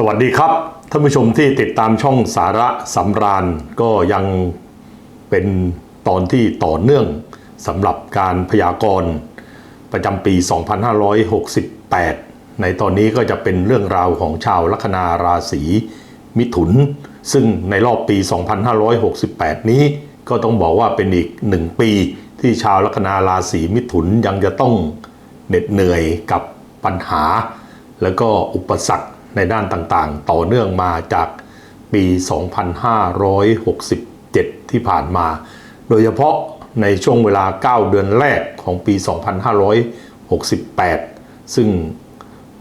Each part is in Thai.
สวัสดีครับท่านผู้ชมที่ติดตามช่องสาระสำราญก็ยังเป็นตอนที่ต่อเนื่องสำหรับการพยากรณ์ประจำปี 2568 ในตอนนี้ก็จะเป็นเรื่องราวของชาวลัคนาราศีมิถุน ซึ่งในรอบปี 2568 นี้ก็ต้องบอกว่าเป็นอีกหนึ่งปีที่ชาวลัคนาราศีมิถุนยังจะต้องเหน็ดเหนื่อยกับปัญหา แล้วก็อุปสรรค ในด้านต่างๆ ต่อเนื่องมาจากปี 2567 ที่ผ่านมา โดยเฉพาะในช่วงเวลา 9 เดือนแรกของปี 2568 ซึ่ง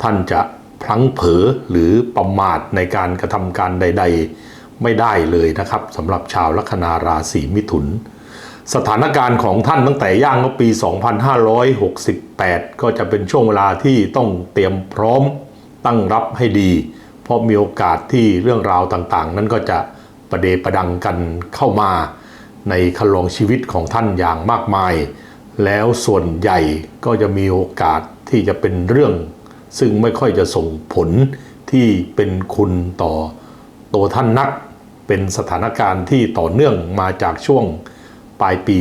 ท่านจะพลั้งเผลอหรือประมาทในการกระทำการใด ๆ ไม่ได้เลยนะครับสำหรับชาวลัคนาราศีมิถุน สถานการณ์ของท่านตั้งแต่ย่างเข้าปี 2568 ก็จะเป็นช่วงเวลาที่ต้องเตรียมพร้อม ตั้งรับให้ดี เพราะมีโอกาสที่เรื่องราวต่างๆ นั้นก็จะประเดประดังกันเข้ามา ในคันลองชีวิตของท่านอย่างมากมาย แล้วส่วนใหญ่ก็จะมีโอกาสที่จะเป็นเรื่อง ซึ่งไม่ค่อยจะส่งผลที่เป็นคุณต่อตัวท่านนัก เป็นสถานการณ์ที่ต่อเนื่องมาจากช่วงปลายปี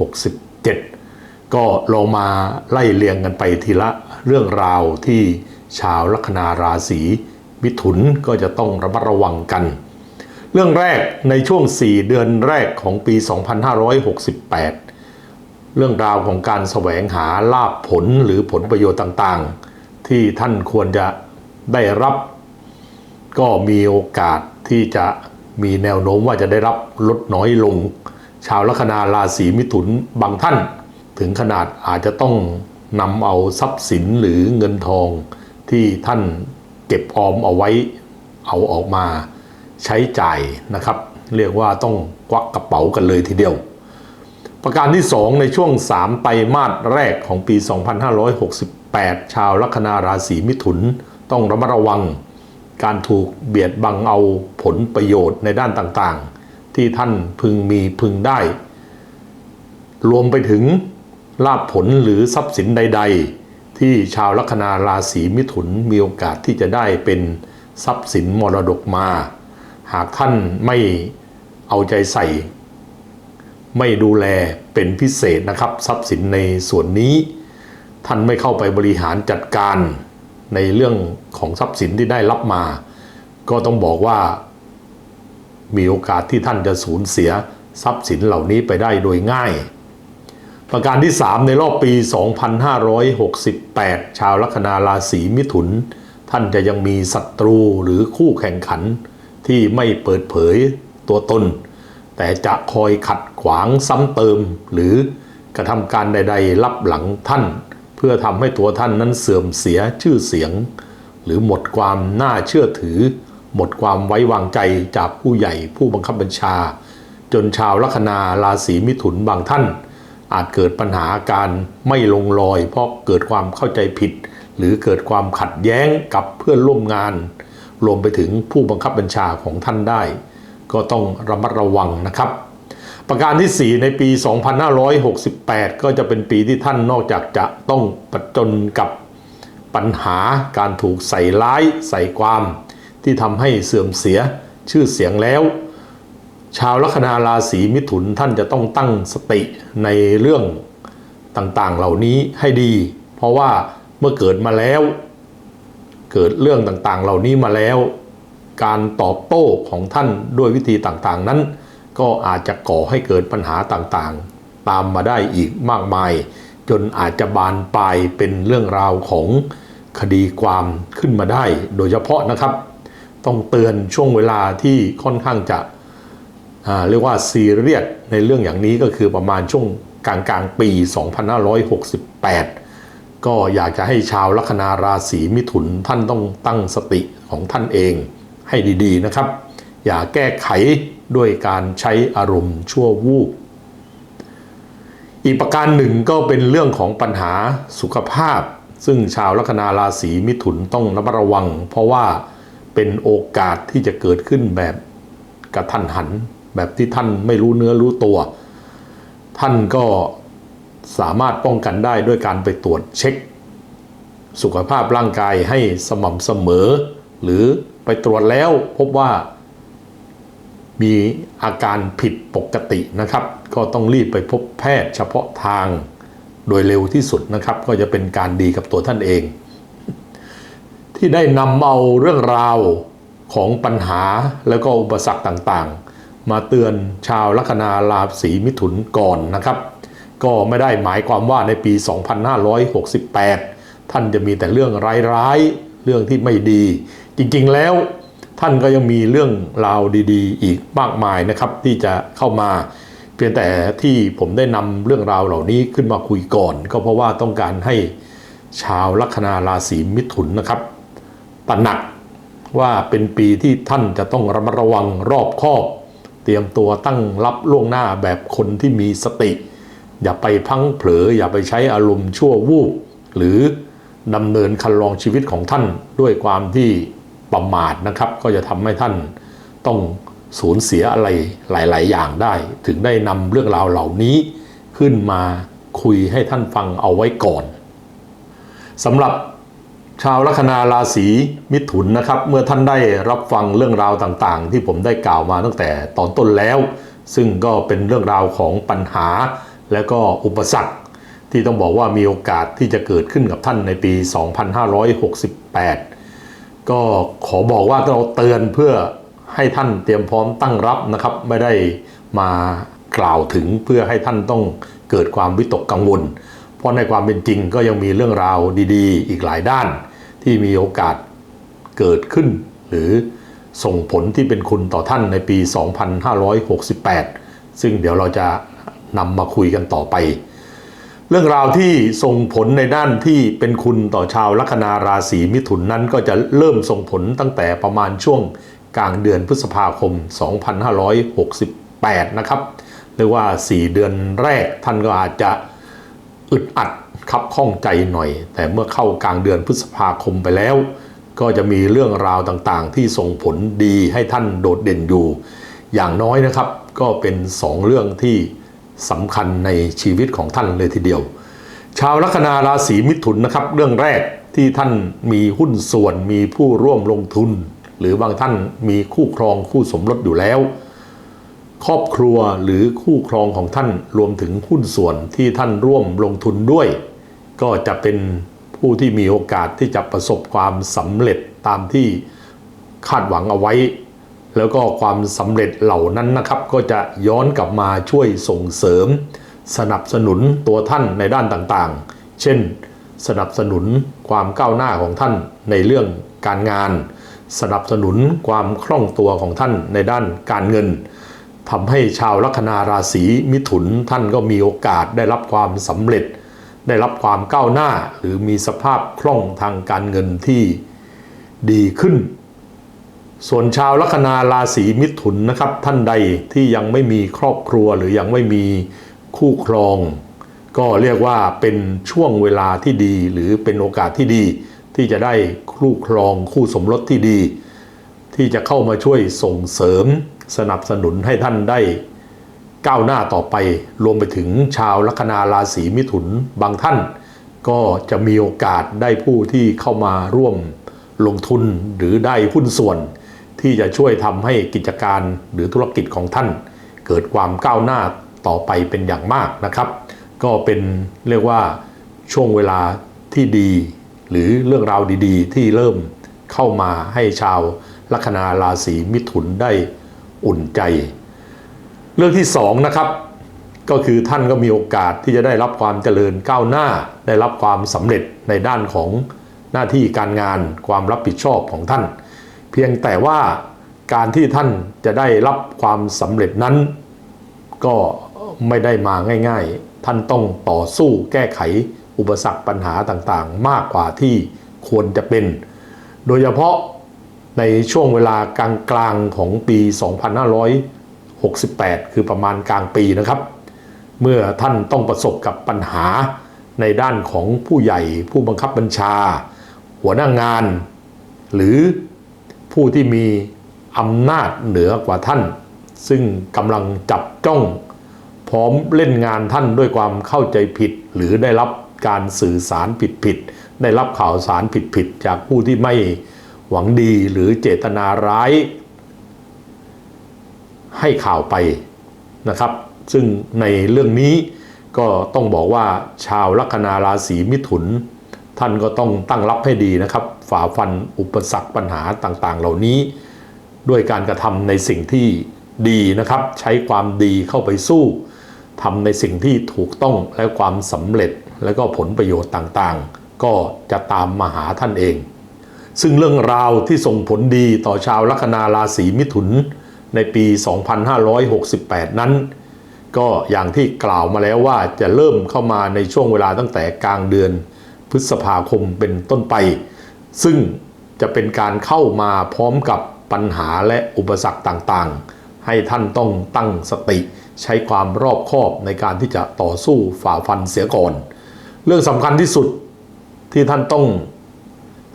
2567 ก็ลองมาไล่เรียงกันไปทีละเรื่องราวที่ ชาวลัคนาราศีมิถุนก็จะต้องระมัดระวังกัน เรื่องแรกในช่วง 4 เดือนแรกของปี 2568 เรื่องราวของการแสวงหาลาภผลหรือผลประโยชน์ต่างๆ ที่ท่านควรจะได้รับ ก็มีโอกาสที่จะมีแนวโน้มว่าจะได้รับลดน้อยลง ชาวลัคนาราศีมิถุนบางท่าน ถึงขนาดอาจจะต้องนำเอาทรัพย์สินหรือเงินทอง ที่ท่านเก็บออมเอาไว้เอาออกมาใช้จ่ายนะครับ เรียกว่าต้องควักกระเป๋ากันเลยทีเดียว ประการที่ 2 ในช่วง 3 ไตรมาสแรกของปี 2568 ชาวลัคนาราศีมิถุน ต้องระมัดระวัง การถูกเบียดบังเอาผลประโยชน์ในด้านต่างๆ ที่ท่านพึงมีพึงได้ รวมไปถึงลาภผลหรือทรัพย์สินใด ๆ ที่ชาวลัคนาราศีมิถุนมีโอกาสที่จะได้เป็นทรัพย์สินมรดกมา หากท่านไม่เอาใจใส่ ไม่ดูแลเป็นพิเศษนะครับ ทรัพย์สินในส่วนนี้ ท่านไม่เข้าไปบริหารจัดการในเรื่องของทรัพย์สินที่ได้รับมา ก็ต้องบอกว่า มีโอกาสที่ท่านจะสูญเสียทรัพย์สินเหล่านี้ไปได้โดยง่าย ประการที่ 3 ในรอบปี 2568 ชาวลัคนาราศีมิถุน ท่านจะยังมีศัตรูหรือคู่แข่งขันที่ไม่เปิดเผยตัวตน แต่จะคอยขัดขวางซ้ำเติม หรือกระทำการใด ๆ รับหลังท่าน เพื่อทำให้ตัวท่านนั้นเสื่อมเสียชื่อเสียง หรือหมดความน่าเชื่อถือ หมดความไว้วางใจจากผู้ใหญ่ผู้บังคับบัญชา จนชาวลัคนาราศีมิถุนบางท่าน อาจเกิดปัญหาการไม่ลงรอย เพราะเกิดความเข้าใจผิด หรือเกิดความขัดแย้งกับเพื่อนร่วมงาน รวมไปถึงผู้บังคับบัญชาของท่านได้ ก็ต้องระมัดระวังนะครับ ประการที่ 4 ในปี 2568 ก็จะเป็นปีที่ท่านนอกจากจะต้องประจนกับปัญหาการถูกใส่ร้ายใส่ความ ที่ทำให้เสื่อมเสียชื่อเสียงแล้ว ชาวลัคนาราศีมิถุนท่านจะต้องตั้งสติในเรื่องต่างๆ เหล่านี้ให้ดี เพราะว่าเมื่อเกิดมาแล้ว เกิดเรื่องต่างๆ เหล่านี้มาแล้ว การตอบโต้ของท่านด้วยวิธีต่างๆ นั้น ก็อาจจะก่อให้เกิดปัญหาต่างๆ ตามมาได้อีกมากมาย จนอาจจะบานปลายเป็นเรื่องราวของคดีความขึ้นมาได้ โดยเฉพาะนะครับ ต้องเตือนช่วงเวลาที่ค่อนข้างจะ เรียกว่าซีเรียสในเรื่องอย่างนี้ก็คือประมาณช่วงกลางกลางปี 2568 ก็อยากจะให้ชาวลัคนาราศีมิถุนท่านต้องตั้งสติของท่านเองให้ดีๆนะครับ อย่าแก้ไขด้วยการใช้อารมณ์ชั่ววูบอีกประการหนึ่งก็เป็นเรื่องของปัญหาสุขภาพ ซึ่งชาวลัคนาราศีมิถุนต้องระมัดระวัง เพราะว่าเป็นโอกาสที่จะเกิดขึ้นแบบกระทันหัน แบบที่ท่านไม่รู้เนื้อรู้ตัว ท่านก็สามารถป้องกันได้ด้วยการไปตรวจเช็ค สุขภาพร่างกายให้สม่ำเสมอ หรือไปตรวจแล้วพบว่ามีอาการผิดปกตินะครับ ก็ต้องรีบไปพบแพทย์เฉพาะทางโดยเร็วที่สุดนะครับ ก็จะเป็นการดีกับตัวท่านเอง ที่ได้นำเอาเรื่องราวของปัญหาแล้วก็อุปสรรคต่างๆ มาเตือนชาวลัคนาราศีมิถุนก่อนนะครับ ก็ไม่ได้หมายความว่าในปี 2568 ท่านจะมีแต่เรื่องร้ายๆ เรื่องที่ไม่ดี จริงๆแล้วท่านก็ยังมีเรื่องราวดีๆ อีกมากมายนะครับ ที่จะเข้ามาเพียงแต่ที่ผมได้นำเรื่องราวเหล่านี้ขึ้นมาคุยก่อน ก็เพราะว่าต้องการให้ชาวลัคนาราศีมิถุนนะครับตระหนักว่าเป็นปีที่ท่านจะต้องระมัดระวังรอบคอบ เตรียมตัวตั้งรับล่วงหน้าแบบคนที่มีสติ อย่าไปพังเผลอ อย่าไปใช้อารมณ์ชั่ววูบหรือดำเนินคันลองชีวิตของท่านด้วยความที่ประมาทนะครับ ก็จะทำให้ท่านต้องสูญเสียอะไรหลาย ๆ อย่างได้ ถึงได้นำเรื่องราวเหล่านี้ขึ้นมาคุยให้ท่านฟังเอาไว้ก่อนสำหรับ ชาวลัคนาราศีมิถุนนะครับ เมื่อท่านได้รับฟังเรื่องราวต่างๆ ที่ผมได้กล่าวมาตั้งแต่ตอนต้นแล้ว ซึ่งก็เป็นเรื่องราวของปัญหา และก็อุปสรรค ที่ต้องบอกว่ามีโอกาสที่จะเกิดขึ้นกับท่านในปี 2568 ก็ขอบอกว่าเราเตือนเพื่อให้ท่านเตรียมพร้อมตั้งรับนะครับ ไม่ได้มากล่าวถึงเพื่อให้ท่านต้องเกิดความวิตกกังวล เพราะในความเป็นจริงก็ยังมีเรื่องราวดี ๆ อีกหลายด้าน ที่มีโอกาสเกิดขึ้น หรือส่งผลที่เป็นคุณต่อท่านในปี 2568 ซึ่งเดี๋ยวเราจะนำมาคุยกันต่อไป เรื่องราวที่ส่งผลในด้านที่เป็นคุณต่อชาวลัคนาราศีมิถุนนั้นก็จะเริ่มส่งผลตั้งแต่ประมาณช่วงกลางเดือนพฤษภาคม 2568 นะครับเรียกว่า 4 เดือนแรกท่านก็อาจจะอึดอัด คับข้องใจหน่อย แต่เมื่อเข้ากลางเดือนพฤษภาคมไปแล้ว ก็จะมีเรื่องราวต่างๆ ที่ส่งผลดีให้ท่านโดดเด่นอยู่ อย่างน้อยนะครับ ก็เป็น 2 เรื่องที่สำคัญในชีวิตของท่านเลยทีเดียว ชาวลัคนาราศีมิถุนนะครับ เรื่องแรกที่ท่านมีหุ้นส่วนมีผู้ร่วมลงทุน หรือบางท่านมีคู่ครองคู่สมรสอยู่แล้ว ครอบครัวหรือคู่ครองของท่านรวมถึงหุ้นส่วนที่ท่านร่วมลงทุนด้วย ก็จะเป็นผู้ที่มีโอกาสที่จะประสบความสำเร็จตามที่คาดหวังเอาไว้ แล้วก็ความสำเร็จเหล่านั้นนะครับ ก็จะย้อนกลับมาช่วยส่งเสริม สนับสนุนตัวท่านในด้านต่างๆ เช่น สนับสนุนความก้าวหน้าของท่านในเรื่องการงาน สนับสนุนความคล่องตัวของท่านในด้านการเงินทำให้ชาวลัคนาราศีมิถุนท่านก็มีโอกาสได้รับความสำเร็จ ได้รับความก้าวหน้าหรือมีสภาพคล่องทางการเงินที่ดีขึ้น ส่วนชาวลัคนาราศีมิถุนนะครับ ท่านใดที่ยังไม่มีครอบครัวหรือยังไม่มีคู่ครอง ก็เรียกว่าเป็นช่วงเวลาที่ดี หรือเป็นโอกาสที่ดี ที่จะได้คู่ครองคู่สมรสที่ดี ที่จะเข้ามาช่วยส่งเสริมสนับสนุนให้ท่านได้ ก้าวหน้าต่อไป รวมไปถึงชาวลัคนาราศีมิถุนบางท่าน ก็จะมีโอกาสได้ผู้ที่เข้ามาร่วมลงทุนหรือได้หุ้นส่วน ที่จะช่วยทำให้กิจการหรือธุรกิจของท่าน เกิดความก้าวหน้าต่อไปเป็นอย่างมากนะครับ ก็เป็นเรียกว่าช่วงเวลาที่ดี หรือเรื่องราวดีๆ ที่เริ่มเข้ามาให้ชาวลัคนาราศีมิถุนได้อุ่นใจ เรื่องที่สองนะครับก็คือท่านก็มีโอกาสที่จะได้รับความเจริญก้าวหน้า ได้รับความสำเร็จในด้านของหน้าที่การงานความรับผิดชอบของท่าน เพียงแต่ว่าการที่ท่านจะได้รับความสำเร็จนั้น ก็ไม่ได้มาง่าย ๆ ท่านต้องต่อสู้แก้ไขอุปสรรคปัญหาต่างๆ มากกว่าที่ควรจะเป็น โดยเฉพาะในช่วงเวลากลางๆของปี 2500 2568 คือประมาณกลางปีนะครับ เมื่อท่านต้องประสบกับปัญหาในด้านของผู้ใหญ่ผู้บังคับบัญชา หัวหน้างาน หรือผู้ที่มีอำนาจเหนือกว่าท่าน ซึ่งกำลังจับจ้อง พร้อมเล่นงานท่านด้วยความเข้าใจผิด หรือได้รับการสื่อสารผิดๆได้รับข่าวสารผิดๆจากผู้ที่ไม่หวังดีหรือเจตนาร้าย ให้ข่าวไปนะครับ ซึ่งในเรื่องนี้ก็ต้องบอกว่าชาวลัคนาราศีมิถุน ท่านก็ต้องตั้งรับให้ดีนะครับ ฝ่าฟันอุปสรรคปัญหาต่างๆ เหล่านี้ ด้วยการกระทำในสิ่งที่ดีนะครับ ใช้ความดีเข้าไปสู้ทำในสิ่งที่ถูกต้องและความสำเร็จและก็ผลประโยชน์ต่างๆ ก็จะตามมาหาท่านเอง ซึ่งเรื่องราวที่ส่งผลดีต่อชาวลัคนาราศีมิถุน ในปี 2568 นั้น ก็อย่างที่กล่าวมาแล้วว่าจะเริ่มเข้ามาในช่วงเวลาตั้งแต่กลางเดือนพฤษภาคมเป็นต้นไป ซึ่งจะเป็นการเข้ามาพร้อมกับปัญหาและอุปสรรคต่างๆ ให้ท่านต้องตั้งสติใช้ความรอบคอบในการที่จะต่อสู้ฝ่าฟันเสียก่อน เรื่องสำคัญที่สุดที่ท่านต้อง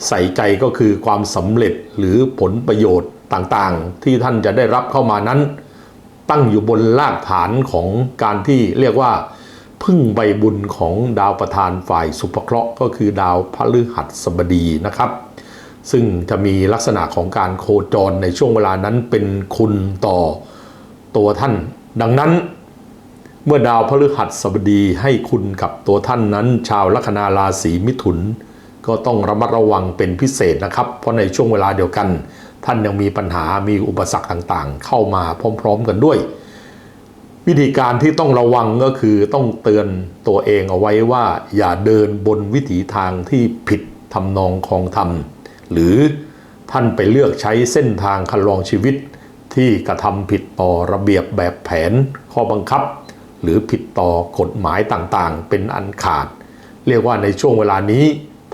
ใส่ใจก็คือความสำเร็จหรือผลประโยชน์ ต่างๆ ที่ท่านจะได้รับเข้ามานั้น ตั้งอยู่บนรากฐานของการที่เรียกว่า พึ่งใบบุญของดาวประธานฝ่ายสุภเคราะห์ก็คือดาวพฤหัสบดีนะครับ ซึ่งจะมีลักษณะของการโคจรในช่วงเวลานั้นเป็นคุณต่อตัวท่าน ดังนั้นเมื่อดาวพฤหัสบดีให้คุณกับตัวท่านนั้น ชาวลัคนาราศีมิถุน ก็ต้องระมัดระวังเป็นพิเศษนะครับ เพราะในช่วงเวลาเดียวกัน ท่านยังมีปัญหามีอุปสรรคต่างๆ เข้ามาพร้อม ๆ กันด้วย วิธีการที่ต้องระวังก็คือต้องเตือนตัวเองเอาไว้ว่า อย่าเดินบนวิถีทางที่ผิดทำนองคองธรรม หรือท่านไปเลือกใช้เส้นทางคันลองชีวิต ที่กระทำผิดต่อระเบียบแบบแผนข้อบังคับ หรือผิดต่อกฎหมายต่างๆ เป็นอันขาด เรียกว่าในช่วงเวลานี้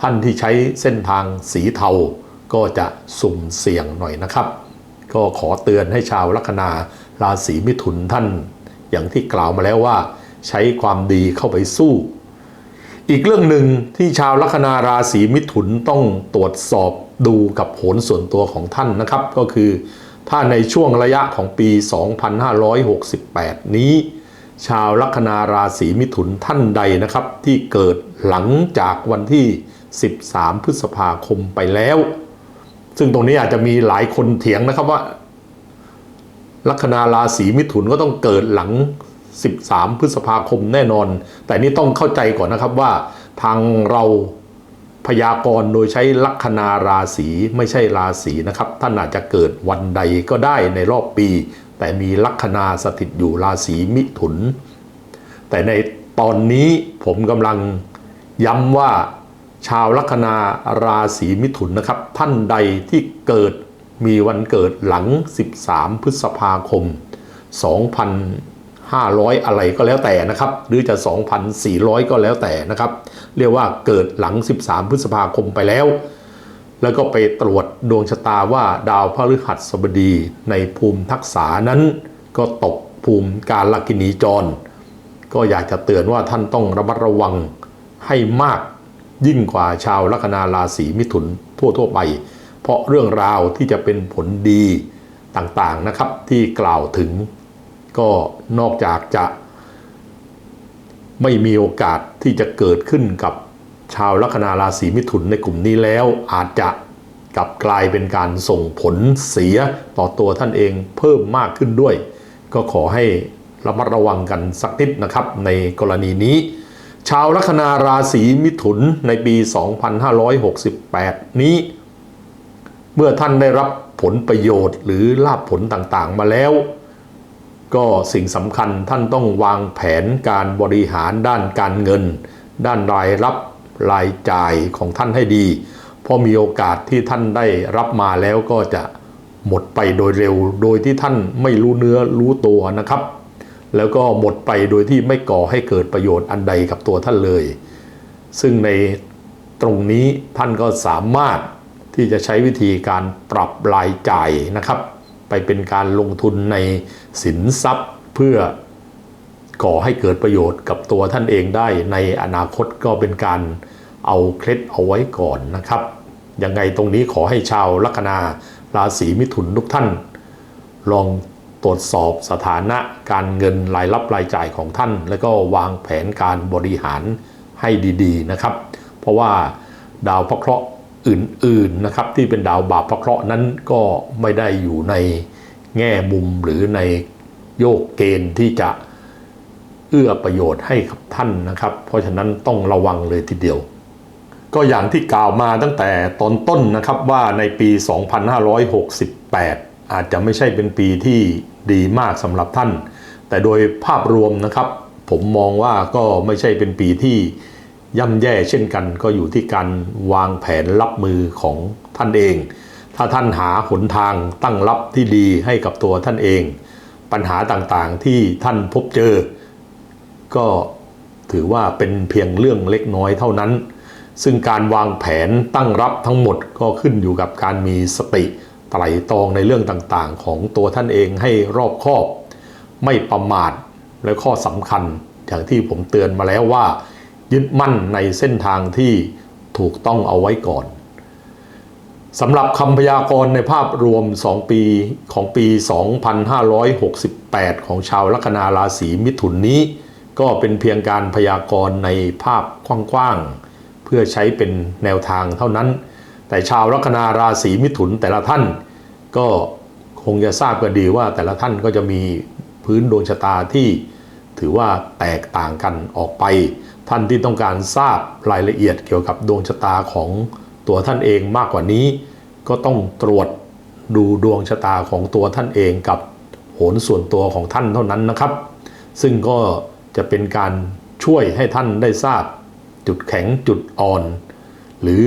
ท่านที่ใช้เส้นทางสีเทา ก็จะสุ่มเสี่ยงหน่อยนะครับ ก็ขอเตือนให้ชาวลัคนาราศีมิถุนท่าน อย่างที่กล่าวมาแล้วว่า ใช้ความดีเข้าไปสู้ อีกเรื่องหนึ่งที่ชาวลัคนาราศีมิถุนต้องตรวจสอบดูกับโหนส่วนตัวของท่านนะครับ ก็คือ ถ้าในช่วงระยะของปี 2568 นี้ ชาวลัคนาราศีมิถุนท่านใดนะครับ ที่เกิดหลังจากวันที่ 13 พฤษภาคมไปแล้ว ซึ่งตรงนี้อาจจะมีหลายคนเถียงนะครับว่า ลัคนาราศีมิถุนก็ต้องเกิดหลัง 13 พฤษภาคมแน่นอน แต่นี่ต้องเข้าใจก่อนนะครับว่าทางเราพยากรณ์โดยใช้ลัคนาราศีไม่ใช่ราศีนะครับท่านอาจจะเกิดวันใดก็ได้ในรอบปี แต่มีลัคนาสถิตอยู่ราศีมิถุน แต่ในตอนนี้ผมกำลังย้ำว่า ชาวลัคนาราศีมิถุนนะครับ ท่านใดที่เกิดมีวันเกิดหลัง 13 พฤษภาคม 2,500 อะไรก็แล้วแต่นะครับ หรือจะ 2,400 ก็แล้วแต่นะครับ เรียกว่าเกิดหลัง 13 พฤษภาคมไปแล้ว แล้วก็ไปตรวจดวงชะตาว่าดาวพฤหัสบดีในภูมิทักษานั้น ก็ตกภูมิการลกินีจร ก็อยากจะเตือนว่าท่านต้องระมัดระวังให้มาก ยิ่งกว่าชาวลัคนาราศีมิถุนทั่วๆไป เพราะเรื่องราวที่จะเป็นผลดีต่างๆนะครับที่กล่าวถึง ก็นอกจากจะ ไม่มีโอกาสที่จะเกิดขึ้นกับชาวลัคนาราศีมิถุนในกลุ่มนี้แล้วอาจจะกลับกลายเป็นการส่งผลเสียต่อตัวท่านเองเพิ่มมากขึ้นด้วย ก็ขอให้ระมัดระวังกันสักนิดนะครับในกรณีนี้ ชาวลัคนาราศีมิถุนในปี 2568 นี้ เมื่อท่านได้รับผลประโยชน์หรือลาภผลต่างๆ มาแล้ว ก็สิ่งสำคัญท่านต้องวางแผนการบริหารด้านการเงิน ด้านรายรับรายจ่ายของท่านให้ดี เพราะมีโอกาสที่ท่านได้รับมาแล้วก็จะหมดไปโดยเร็ว โดยที่ท่านไม่รู้เนื้อรู้ตัวนะครับ แล้วก็หมดไปโดยที่ไม่ก่อให้เกิดประโยชน์อันใดกับตัวท่านเลย ซึ่งในตรงนี้ท่านก็สามารถที่จะใช้วิธีการปรับรายจ่ายนะครับ ไปเป็นการลงทุนในสินทรัพย์เพื่อก่อให้เกิดประโยชน์กับตัวท่านเองได้ ในอนาคตก็เป็นการเอาเคล็ดเอาไว้ก่อนนะครับ ยังไงตรงนี้ขอให้ชาวลัคนาราศีมิถุนทุกท่าน ลอง รวจสอบสถานะการเงินรายรับรายจ่ายของท่าน แล้วก็วางแผนการบริหารให้ดีๆนะครับ เพราะว่าดาวพระเคราะห์อื่นๆนะครับที่เป็นดาวบาปพระเคราะห์นั้นก็ไม่ได้อยู่ในแง่มุมหรือในโยกเกณฑ์ที่จะเอื้อประโยชน์ให้กับท่านนะครับ เพราะฉะนั้นต้องระวังเลยทีเดียว ก็อย่างที่กล่าวมาตั้งแต่ตอนต้นนะครับว่าในปี 2568 อาจจะไม่ใช่เป็นปีที่ ดีมากสำหรับท่าน แต่โดยภาพรวมนะครับ ผมมองว่าก็ไม่ใช่เป็นปีที่ย่ำแย่เช่นกัน ก็อยู่ที่การวางแผนรับมือของท่านเอง ถ้าท่านหาหนทางตั้งรับที่ดีให้กับตัวท่านเอง ปัญหาต่างๆที่ท่านพบเจอ ก็ถือว่าเป็นเพียงเรื่องเล็กน้อยเท่านั้น ซึ่งการวางแผนตั้งรับทั้งหมดก็ขึ้นอยู่กับการมีสติ ไตร่ตรองในเรื่องต่างๆ ของตัวท่านเองให้รอบคอบ ไม่ประมาทและข้อสำคัญ อย่างที่ผมเตือนมาแล้วว่า ยึดมั่นในเส้นทางที่ถูกต้องเอาไว้ก่อนสำหรับคำพยากรณ์ในภาพรวม 2 ปีของปี 2568 ของชาวลัคนาราศีมิถุนนี้ ก็เป็นเพียงการพยากรณ์ในภาพกว้างๆ เพื่อใช้เป็นแนวทางเท่านั้น แต่ชาวลัคนาราศีมิถุนแต่ละท่าน ก็คงจะทราบกันดีว่าแต่ละท่านก็จะมีพื้นดวงชะตาที่ถือว่าแตกต่างกันออกไป ท่านที่ต้องการทราบรายละเอียดเกี่ยวกับดวงชะตาของตัวท่านเองมากกว่านี้ ก็ต้องตรวจดูดวงชะตาของตัวท่านเองกับโหนส่วนตัวของท่านเท่านั้นนะครับ ซึ่งก็จะเป็นการช่วยให้ท่านได้ทราบจุดแข็งจุดอ่อน หรือ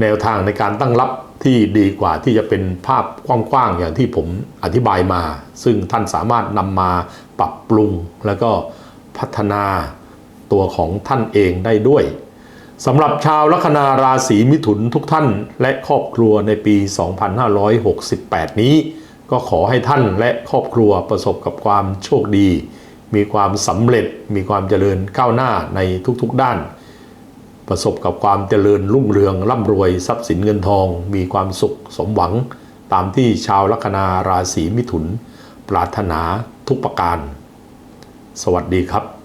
แนวทางในการตั้งรับที่ดีกว่าที่จะเป็นภาพกว้างๆอย่างที่ผมอธิบายมา ซึ่งท่านสามารถนำมาปรับปรุง แล้วก็พัฒนาตัวของท่านเองได้ด้วยสำหรับชาวลัคนาราศีมิถุนทุกท่านและครอบครัวในปี 2568 นี้ ก็ขอให้ท่านและครอบครัวประสบกับความโชคดี มีความสำเร็จ มีความเจริญก้าวหน้าในทุกๆด้าน ประสบกับความเจริญรุ่งเรืองร่ำรวยทรัพย์สินเงินทอง มีความสุขสมหวัง ตามที่ชาวลัคนาราศีมิถุน ปรารถนาทุกประการ สวัสดีครับ